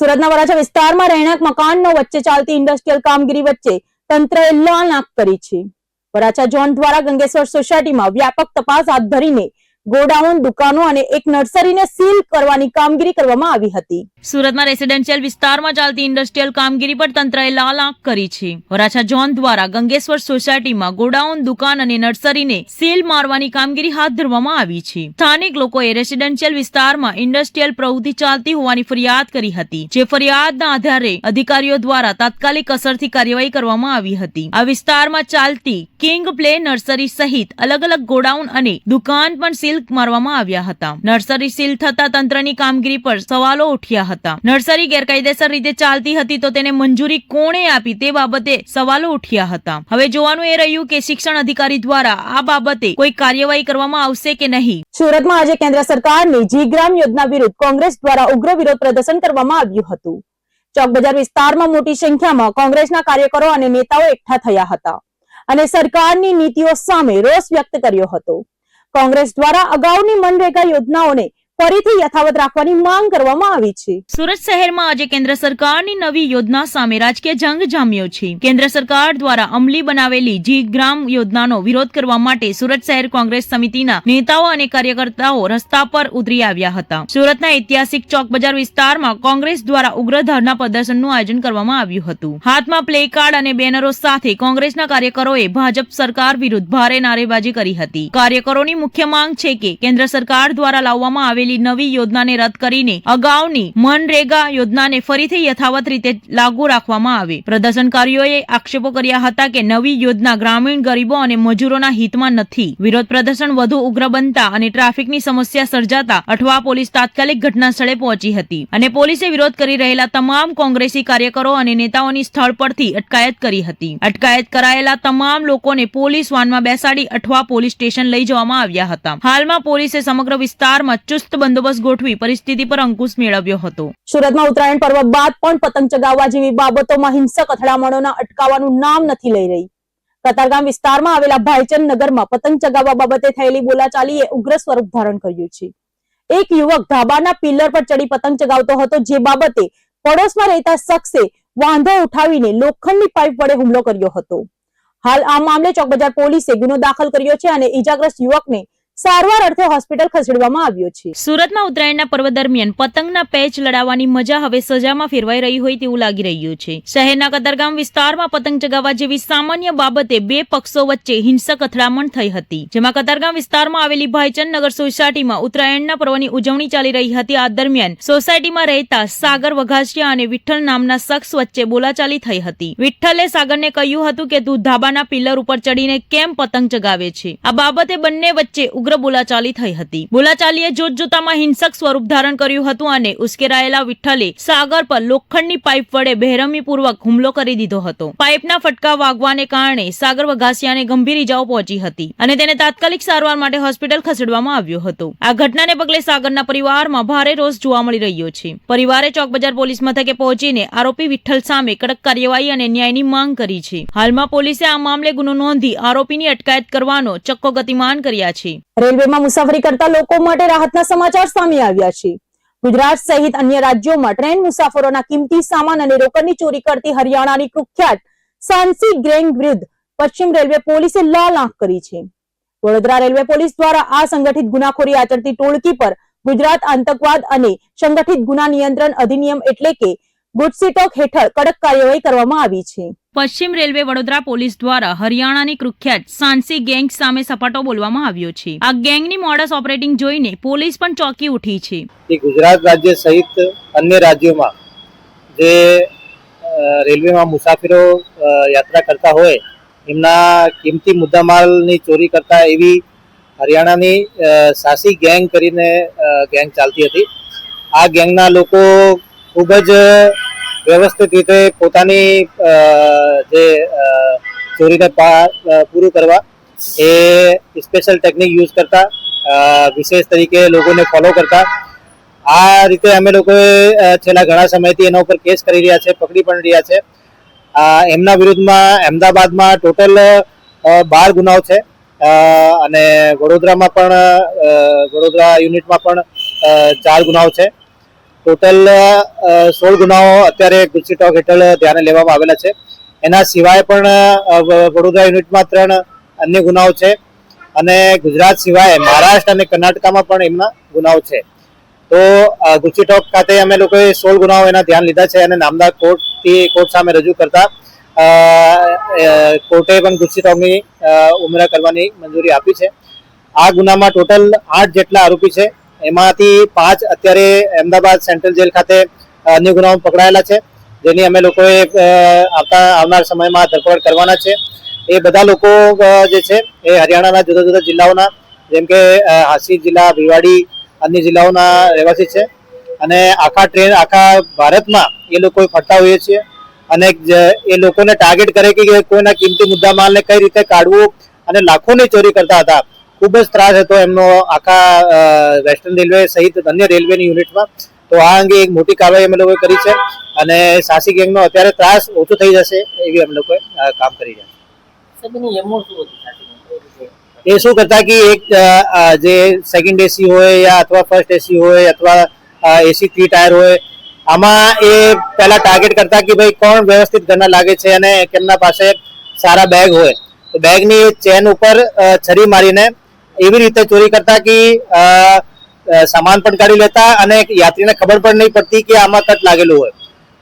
સુરતના વરાછા વિસ્તારમાં રહેણાંક મકાનનો વચ્ચે ચાલતી ઇન્ડસ્ટ્રીયલ કામગીરી વચ્ચે તંત્રએ લાલ આંખ કરી છે. વરાછા ઝોન દ્વારા ગંગેશ્વર સોસાયટીમાં વ્યાપક તપાસ હાથ ધરીને ગોડાઉન, દુકાનો અને એક નર્સરીને સીલ કરવાની કામગીરી કરવામાં આવી હતી. સુરતમાં રેસિડેન્શિયલ વિસ્તારમાં ચાલતી ઇન્ડસ્ટ્રીયલ કામગીરી પર તંત્રએ લાલ આંખ કરી છે. વરાછા ઝોન દ્વારા ગંગેશ્વર સોસાયટીમાં ગોડાઉન, દુકાન અને નર્સરીને સીલ મારવાની કામગીરી હાથ ધરવામાં આવી છે. સ્થાનિક લોકોએ રેસિડેન્શિયલ વિસ્તારમાં ઇન્ડસ્ટ્રીયલ પ્રવૃત્તિ ચાલતી હોવાની ફરિયાદ કરી હતી, જે ફરિયાદના આધારે અધિકારીઓ દ્વારા તાત્કાલિક અસરથી કાર્યવાહી કરવામાં આવી હતી. આ વિસ્તારમાં ચાલતી કિંગ પ્લે નર્સરી સહિત અલગ અલગ ગોડાઉન અને દુકાન પણ સીલ મારવામાં આવ્યા હતા. નર્સરી સીલ થતા તંત્રની કામગીરી પર સવાલો ઉઠ્યા હતા. નર્સરી ગેરકાયદેસર રીતે ચાલતી હતી તો તેને મંજૂરી કોણે આપી તે બાબતે સવાલો ઉઠ્યા હતા. હવે જોવાનું એ રહ્યું કે શિક્ષણ અધિકારી દ્વારા આ બાબતે કોઈ કાર્યવાહી કરવામાં આવશે કે નહીં. સુરતમાં આજે કેન્દ્ર સરકારની જી ગ્રામ યોજના વિરુદ્ધ કોંગ્રેસ દ્વારા ઉગ્ર વિરોધ પ્રદર્શન કરવામાં આવ્યું હતું. ચોક બજાર વિસ્તારમાં મોટી સંખ્યામાં કોંગ્રેસના કાર્યકરો અને નેતાઓ એકઠા થયા હતા અને સરકારની નીતિઓ સામે રોષ વ્યક્ત કર્યો હતો. કોંગ્રેસ દ્વારા અગાઉની મનરેગા યોજનાઓને ફરીથી યથાવત રાખવાની માંગ કરવામાં આવી છે. સુરત શહેરમાં આજે કેન્દ્ર સરકારની નવી યોજના સામે રાજકીય જંગ જામ્યો છે. કેન્દ્ર સરકાર દ્વારા અમલી બનાવેલી જી ગ્રામ યોજનાનો વિરોધ કરવા માટે સુરત શહેર કોંગ્રેસ સમિતિના નેતાઓ અને કાર્યકર્તાઓ રસ્તા પર ઉતરી આવ્યા હતા. સુરતના ઐતિહાસિક ચોક બજાર વિસ્તારમાં કોંગ્રેસ દ્વારા ઉગ્ર ધરના પ્રદર્શનનું આયોજન કરવામાં આવ્યું હતું. હાથમાં પ્લે કાર્ડ અને બેનરો સાથે કોંગ્રેસના કાર્યકરોએ ભાજપ સરકાર વિરુદ્ધ ભારે નારેબાજી કરી હતી. કાર્યકરોની મુખ્ય માંગ છે કે કેન્દ્ર સરકાર દ્વારા લાવવામાં આવેલી નવી યોજનાને રદ કરીને અગાઉની મનરેગા યોજનાને ફરીથી યથાવત રીતે લાગુ રાખવામાં આવે. પ્રદર્શનકારીઓએ આક્ષેપો કર્યા હતા કે નવી યોજના ગ્રામીણ ગરીબો અને મજૂરોના હિતમાં નથી. વિરોધ પ્રદર્શન વધુ ઉગ્ર બનતા અને ટ્રાફિકની સમસ્યા સર્જાતા અઠવા પોલીસ તાત્કાલિક ઘટના સ્થળે પહોંચી હતી અને પોલીસે વિરોધ કરી રહેલા તમામ કોંગ્રેસી કાર્યકરો અને નેતાઓની સ્થળ પરથી અટકાયત કરી હતી. અટકાયત કરાયેલા તમામ લોકોને પોલીસ વાનમાં બેસાડી અઠવા પોલીસ સ્ટેશન લઈ જવામાં આવ્યા હતા. હાલમાં પોલીસે સમગ્ર વિસ્તારમાં ચુસ્ત બંદોબસ્ત ગોઠવી પરિસ્થિતિ પર અંકુશ મેળવ્યો હતો. સુરતમાં ઉત્તરાયણ પર્વ બાદ પણ પતંગ ચગાવવા જેવી બાબતોમાં હિંસક અથડામણોના અટકાવવાનું નામ નથી લઈ રહી. કતારગામ વિસ્તારમાં આવેલા ભાઈચંદ નગરમાં પતંગ ચગાવવા બાબતે થયેલી બોલાચાલીએ ઉગ્ર સ્વરૂપ ધારણ કર્યું છે. એક યુવક ધાબાના પિલર પર ચડી પતંગ ચગાવતો હતો, જે બાબતે પડોશમાં રહેતા શખ્સે વાંધો ઉઠાવીને લોખંડની પાઇપ વડે હુમલો કર્યો હતો. હાલ આ મામલે ચોકબજાર પોલીસે ગુનો દાખલ કર્યો છે અને ઈજાગ્રસ્ત યુવકને સારવાર અર્થે હોસ્પિટલ ખસેડવામાં આવ્યો છે. સુરતમાં ઉત્તરાયણના પર્વ દરમિયાન પતંગના પેચ લડાવવાની મજા હવે સજામાં ફેરવાઈ રહી હોય તેવું લાગી રહ્યું છે. શહેરના કતારગામ વિસ્તારમાં પતંગ ચગાવવા જેવી સામાન્ય બાબતે બે પક્ષો વચ્ચે હિંસક અથડામણ થઈ હતી. જેમાં કતારગામ વિસ્તારમાં આવેલી ભાઈચંદ નગર સોસાયટીમાં ઉત્તરાયણના પર્વની ઉજવણી ચાલી રહી હતી. આ દરમિયાન સોસાયટીમાં રહેતા સાગર વઘાસિયા અને વિઠ્ઠલ નામના શખ્સ વચ્ચે બોલાચાલી થઈ હતી. વિઠ્ઠલે સાગરને કહ્યું હતું કે તું ધાબાના પિલ્લર ઉપર ચડીને કેમ પતંગ ચગાવે છે? આ બાબતે બંને વચ્ચે ઉગ્ર બોલાચાલી થઈ હતી. બોલાચાલીએ જોત જોતામાં હિંસક સ્વરૂપ ધારણ કર્યું હતું અને ઉશ્કેરાયેલા વિઠ્ઠલે સાગર પર લોખંડની પાઇપ વડે બેરમીપૂર્વક હુમલો કરી દીધો હતો. પાઇપના ફટકા વાગવાને કારણે સાગર વઘાસિયાને ગંભીર ઇજાઓ પહોંચી હતી અને તેને તાત્કાલિક સારવાર માટે હોસ્પિટલ ખસેડવામાં આવ્યો હતો. આ ઘટનાને પગલે સાગરના પરિવારમાં ભારે રોષ જોવા મળી રહ્યો છે. પરિવારે ચોકબજાર પોલીસ મથકે પહોંચીને આરોપી વિઠ્ઠલ સામે કડક કાર્યવાહી અને ન્યાયની માંગ કરી છે. હાલમાં પોલીસે આ મામલે ગુનો નોંધી આરોપીની અટકાયત કરવાનો ચક્કો ગતિમાન કર્યા છે. રેલવેમાં મુસાફરી કરતા લોકો માટે રાહતના સમાચાર સામે આવ્યા છે. ગુજરાત સહિત અન્ય રાજ્યોમાં ટ્રેન મુસાફરોના કિંમતી સામાન અને રોકડની ચોરી કરતી હરિયાણાની કુખ્યાત સાંસી ગેંગ વિરુદ્ધ પશ્ચિમ રેલવે પોલીસે લાલ આંખ કરી છે. વડોદરા રેલવે પોલીસ દ્વારા આ સંગઠિત ગુનાખોરી આચરતી ટોળકી પર ગુજરાત આતંકવાદ અને સંગઠિત ગુના નિયંત્રણ અધિનિયમ એટલે કે ગુડસીટોક હેઠળ કડક કાર્યવાહી કરવામાં આવી છે. પશ્ચિમ રેલવે વડોદરા પોલીસ દ્વારા હરિયાણાની કુખ્યાત સાંસી ગેંગ સામે સપાટો બોલવામાં આવ્યો છે. આ ગેંગની મોડસ ઓપરેટિંગ જોઈને પોલીસ પણ ચોંકી ઉઠી છે. ગુજરાત રાજ્ય સહિત અન્ય રાજ્યોમાં જે રેલવેમાં મુસાફરો યાત્રા કરતા હોય, એમના કિંમતી મુદ્દામાલની ચોરી કરતા એવી હરિયાણાની સાસી ગેંગ કરીને ગેંગ ચાલતી હતી. આ ગેંગના લોકો ખૂબ જ વ્યવસ્થિત રીતે પોતાની જે ચોરીને પૂરું કરવા એ સ્પેશિયલ ટેકનિક યુઝ કરતા વિશેષ તરીકે લોકોને ફોલો કરતા. આ રીતે અમે લોકોએ છેલ્લા ઘણા સમયથી એના ઉપર કેસ કરી રહ્યા છે, પકડી પણ રહ્યા છે. એમના વિરુદ્ધમાં અમદાવાદમાં ટોટલ બાર ગુનાઓ છે. અને વડોદરામાં પણ વડોદરા યુનિટમાં પણ ચાર ગુનાઓ છે. ટોટલ સોળ ગુનાઓ અત્યારે ગુજસી ટોક હેઠળ ધ્યાને લેવામાં આવેલા છે. એના સિવાય પણ વડોદરા યુનિટમાં ત્રણ અન્ય ગુનાઓ છે. અને ગુજરાત સિવાય મહારાષ્ટ્ર અને કર્ણાટકામાં પણ એમના ગુનાઓ છે. તો ગુચ્છી ટોક ખાતે અમે લોકોએ સોળ ગુનાઓ એના ધ્યાન લીધા છે અને નામદાર કોર્ટથી કોર્ટ સામે રજૂ કરતા કોર્ટે પણ ગુજસી ટોકની ઉમેરા કરવાની મંજૂરી આપી છે. આ ગુનામાં ટોટલ આઠ જેટલા આરોપી છે. એમાંથી પાંચ અત્યારે અમદાવાદ સેન્ટ્રલ જેલ ખાતે અન્ય ગુનાઓ પકડાયેલા છે. જેની અમે લોકોએ આવતા, આવનાર સમયમાં ધરપકડ કરવાના છે. એ બધા લોકો જે છે, એ હરિયાણાના જુદા જુદા જિલ્લાઓના, જેમ કે હાસી જિલ્લા ભિવાડી અન્ય જિલ્લાઓના રહેવાસી છે. અને આખા ટ્રેન, આખા ભારતમાં એ લોકો ફરતા હોઈએ છીએ. અને એ લોકોને ટાર્ગેટ કરે કે કોઈના કિંમતી મુદ્દા માલને કઈ રીતે કાઢવું અને લાખોની ચોરી કરતા હતા. ખૂબ જ ત્રાસ હતો એમનો આખા વેસ્ટર્ન રેલવે સહિત અન્ય રેલવેની યુનિટમાં તો આ અંગે એક મોટી કાર્યવાહી અમે લોકોએ કરી છે અને સાસી ગેંગનો અત્યારે ત્રાસ ઓછો થઈ જશે એવી અમે લોકોએ કામ કરી રહ્યા એ શું કરતા કે એક જે સેકન્ડ એસી હોય યા અથવા ફર્સ્ટ એસી હોય અથવા એસી થ્રી ટાયર હોય આમાં એ પહેલા ટાર્ગેટ કરતા કે ભાઈ કોણ વ્યવસ્થિત ઘરના લાગે છે અને કેમના પાસે સારા બેગ હોય. તો બેગની ચેન ઉપર છરી મારીને એવી રીતે ચોરી કરતા કે સામાન પણ કાઢી લેતા અને યાત્રીને ખબર પણ નહીં પડતી કે આમાં કટ લાગેલું હોય.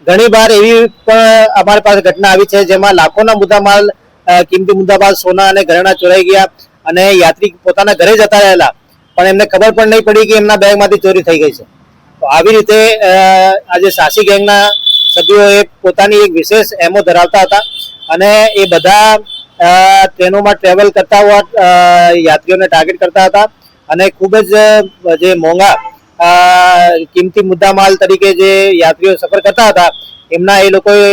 ઘણી વાર એવી પણ અમારી પાસે ઘટના આવી છે જેમાં લાખોના મુદ્દામાલ માલ કિંમતી મુદ્દામાલ, સોના અને ઘરેણા ચોરાઈ ગયા અને યાત્રી પોતાના ઘરે જતા રહેલા. પણ એમને ખબર પણ નહીં પડી કે એમના બેગમાંથી ચોરી થઈ ગઈ છે. તો આવી રીતે આજે સાસી ગેંગના સભ્યો એ પોતાની એક વિશેષ એમો ધરાવતા હતા અને એ બધા ટ્રેનોમાં ટ્રેવલ કરતા હોવા યાત્રીઓને ટાર્ગેટ કરતા હતા. અને ખૂબ જ જે મોંઘા કિંમતી મુદ્દામાલ તરીકે જે યાત્રીઓ સફર કરતા હતા, એમના એ લોકોએ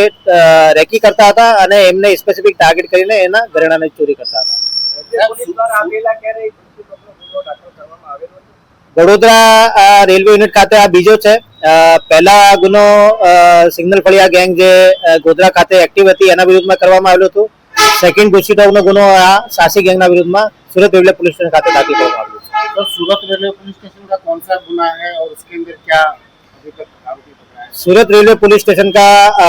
રેકી કરતા હતા અને એમને સ્પેસિફિક ટાર્ગેટ કરીને એના ઘરેણાને ચોરી કરતા હતા. વડોદરા રેલવે યુનિટ ખાતે આ બીજો છે. પહેલા ગુનો સિગ્નલ ફળિયા ગેંગ જે ગોધરા ખાતે એક્ટિવ હતી, એના વિરુદ્ધમાં કરવામાં આવેલું હતો. સેકન્ડ ગુસ્સીટોકનો ગુનો આ સાસી ગેંગના વિરુદ્ધમાં સુરત રેલવે પોલીસ સ્ટેશન ખાતે દાખલ કરવામાં આવ્યો છે तो सूरत रेलवे पुलिस स्टेशन का कौन सा गुना है और उसके अंदर क्या अभी तक आरोपी पकड़ा है सूरत रेलवे पुलिस स्टेशन का अ,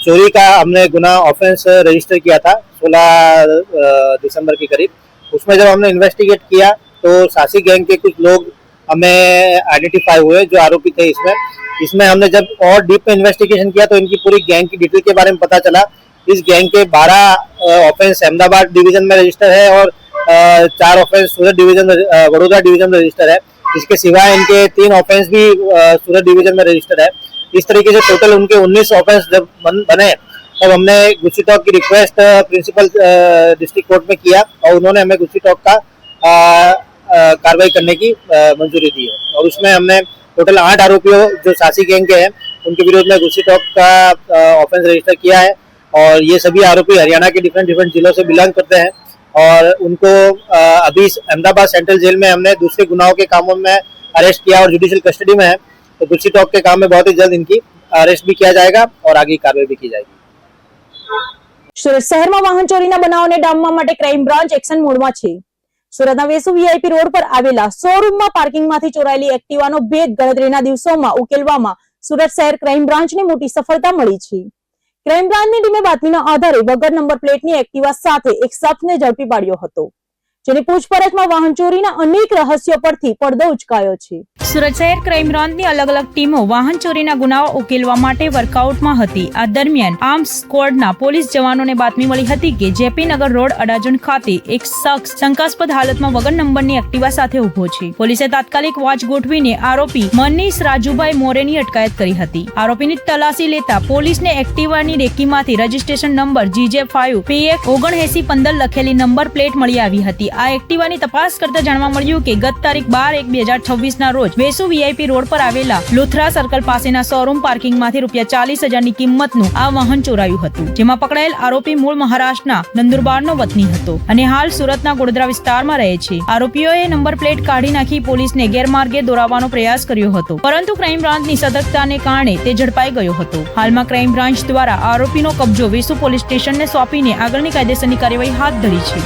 चोरी का हमने गुना ऑफेंस रजिस्टर किया था 16 दिसंबर के करीब उसमें जब हमने इन्वेस्टिगेट किया तो सासी गैंग के कुछ लोग हमें आइडेंटिफाई हुए जो आरोपी थे इसमें इसमें हमने जब और डीप में इन्वेस्टिगेशन किया तो इनकी पूरी गैंग की डिटेल के बारे में पता चला इस गैंग के 12 ऑफेंस अहमदाबाद डिवीज़न में रजिस्टर है और चार offence Surat division Vadodara division में रजिस्टर है। इसके सिवाय इनके तीन ऑफेंस भी सूरत डिवीज़न में रजिस्टर है। इस तरीके से टोटल उनके 19 ऑफेंस जब बन- बने, तब हमने गुस्सी टॉक की रिक्वेस्ट प्रिंसिपल डिस्ट्रिक्ट कोर्ट में किया और उन्होंने हमें गुस्सी टॉक का कार्रवाई करने की मंजूरी दी है। और उसमें हमने टोटल आठ आरोपियों, जो सासी गैंग के हैं, उनके विरोध में गुस्सी टॉक का ऑफेंस रजिस्टर किया है। और ये सभी आरोपी हरियाणा के डिफरेंट डिफरेंट जिलों से बिलोंग करते हैं और उनको अ, अभी अहमदाबाद सेंट्रल जेल में हमने दूसरे गुनाहों के कामों में अरेस्ट किया और जुडिशियल कस्टडी में है तो गुस्सी टॉक के काम में बहुत ही जल्द इनकी अरेस्ट भी किया जाएगा और आगे की कार्रवाई भी की जाएगी સુરત શહેરમાં વાહન ચોરીના બનાવોને ડામવા માટે ક્રાઇમ બ્રાન્ચ એક્શન મોડમાં છે સુરતના વેસુ વીઆઈપી રોડ પર આવેલા શોરૂમમાં પાર્કિંગમાંથી ચોરાયેલી એક્ટિવાનો ભેદ ગણતરીના દિવસોમાં ઉકેલવામાં સુરત શહેર ક્રાઇમ બ્રાન્ચને મોટી સફળતા મળી છે ક્રાઇમ બ્રાન્ચની ટીમે બાતમીના આધારે વગર નંબર પ્લેટની એક્ટિવા સાથે એક શખ્સને ઝડપી પાડ્યો હતો. જેની પૂછપરછમાં વાહન ચોરીના અનેક રહસ્યો પરથી પડદો ઉચકાયો છે. સુરત શહેર ક્રાઇમ બ્રાન્ચની અલગ અલગ ટીમો વાહન ચોરીના ગુનાઓ ઉકેલવા માટે વર્કઆઉટમાં હતી. આ દરમિયાન આર્મ્સ સ્કવોડના પોલીસ જવાનોને બાતમી મળી હતી કે જેપી નગર રોડ અડાજણ ખાતે એક શખ્સ શંકાસ્પદ હાલતમાં વગર નંબરની એક્ટિવા સાથે ઊભો છે. પોલીસે તાત્કાલિક વાચ ગોઠવીને આરોપી મનીષ રાજુભાઈ મોરેની અટકાયત કરી હતી. આરોપીની તલાશી લેતા પોલીસને એક્ટિવાની ડેકીમાંથી રજીસ્ટ્રેશન નંબર જીજે ફાઈવ પીએક ઓગણએસી પંદર લખેલી નંબર પ્લેટ મળી આવી હતી. આ એક્ટિવાની તપાસ કરતા જાણવા મળ્યું કે ગત તારીખ બાર એક બે હજાર છવ્વીસ ના રોજ વેસુ વીઆઈપી રોડ પર આવેલા લુથરા સર્કલ પાસેના શોરૂમ પાર્કિંગમાંથી રૂપિયા ચાલીસ હજારની કિંમતનું આ વાહન ચોરાયું હતું, જેમાં પકડાયેલ આરોપી મૂળ મહારાષ્ટ્રના નંદુરબારનો વતની હતો અને હાલ સુરતના ગોડદરા વિસ્તારમાં રહે છે. આરોપીઓએ નંબર પ્લેટ કાઢી નાખી પોલીસને ગેરમાર્ગે દોરાવવાનો પ્રયાસ કર્યો હતો, પરંતુ ક્રાઇમ બ્રાન્ચની સતર્કતાને કારણે તે ઝડપાઈ ગયો હતો. હાલમાં ક્રાઇમ બ્રાન્ચ દ્વારા આરોપીનો કબજો વેસુ પોલીસ સ્ટેશનને સોંપીને આગળની કાયદેસરની કાર્યવાહી હાથ ધરી છે.